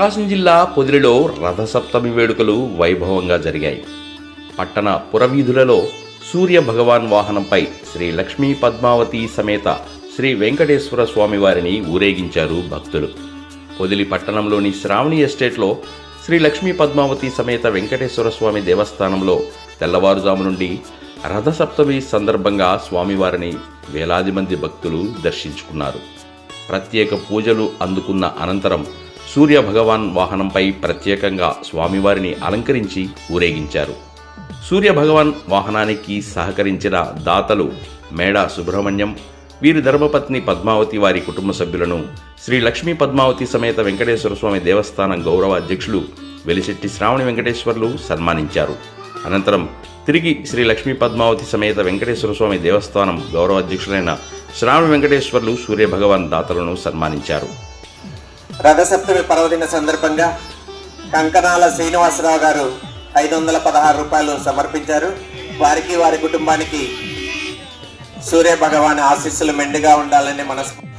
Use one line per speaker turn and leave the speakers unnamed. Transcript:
ప్రకాశం జిల్లా పొదిలిలో రథసప్తమి వేడుకలు వైభవంగా జరిగాయి. పట్టణ పురవీధులలో సూర్య భగవాన్ వాహనంపై శ్రీ లక్ష్మీ పద్మావతి సమేత శ్రీ వెంకటేశ్వర స్వామివారిని ఊరేగించారు భక్తులు. పొదిలి పట్టణంలోని శ్రావణి ఎస్టేట్లో శ్రీ లక్ష్మీ పద్మావతి సమేత వెంకటేశ్వర స్వామి దేవస్థానంలో తెల్లవారుజాము నుండి రథసప్తమి సందర్భంగా స్వామివారిని వేలాది మంది భక్తులు దర్శించుకున్నారు. ప్రత్యేక పూజలు అందుకున్న అనంతరం సూర్య భగవాన్ వాహనంపై ప్రత్యేకంగా స్వామివారిని అలంకరించి ఊరేగించారు. సూర్య భగవాన్ వాహనానికి సహకరించిన దాతలు మేడ సుబ్రహ్మణ్యం వీరి ధర్మపత్ని పద్మావతి వారి కుటుంబ సభ్యులను శ్రీ లక్ష్మీ పద్మావతి సమేత వెంకటేశ్వర స్వామి దేవస్థానం గౌరవ అధ్యక్షులు వెలిశెట్టి శ్రావణి వెంకటేశ్వర్లు సన్మానించారు. అనంతరం తిరిగి శ్రీ లక్ష్మీ పద్మావతి సమేత వెంకటేశ్వర స్వామి దేవస్థానం గౌరవ అధ్యక్షులైన శ్రావణి వెంకటేశ్వర్లు సూర్య భగవాన్ దాతలను సన్మానించారు.
రథసప్తమి పర్వదిన సందర్భంగా కంకణాల శ్రీనివాసరావు గారు ఐదు వందల పదహారు రూపాయలు సమర్పించారు. వారికి వారి కుటుంబానికి సూర్య భగవాన్ ఆశీస్సులు మెండుగా ఉండాలని మనస్ఫూర్తి